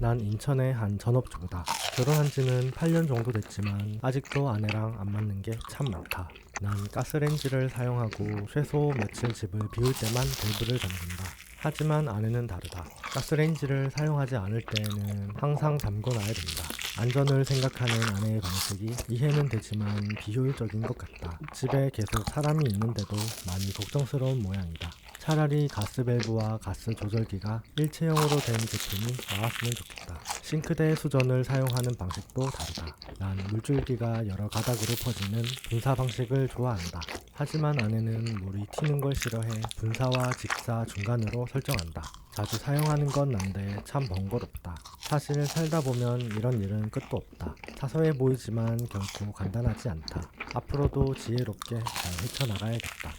난 인천의 한 전업주부다. 결혼한 지는 8년 정도 됐지만 아직도 아내랑 안 맞는 게 참 많다. 난 가스레인지를 사용하고 최소 며칠 집을 비울 때만 밸브를 잠근다. 하지만 아내는 다르다. 가스레인지를 사용하지 않을 때에는 항상 잠궈놔야 된다. 안전을 생각하는 아내의 방식이 이해는 되지만 비효율적인 것 같다. 집에 계속 사람이 있는데도 많이 걱정스러운 모양이다. 차라리 가스 밸브와 가스 조절기가 일체형으로 된 제품이 나왔으면 좋겠다. 싱크대 수전을 사용하는 방식도 다르다. 난 물줄기가 여러 가닥으로 퍼지는 분사 방식을 좋아한다. 하지만 아내는 물이 튀는 걸 싫어해 분사와 직사 중간으로 설정한다. 자주 사용하는 건 난데 참 번거롭다. 사실 살다 보면 이런 일은 끝도 없다. 사소해 보이지만 결코 간단하지 않다. 앞으로도 지혜롭게 잘 헤쳐나가야겠다.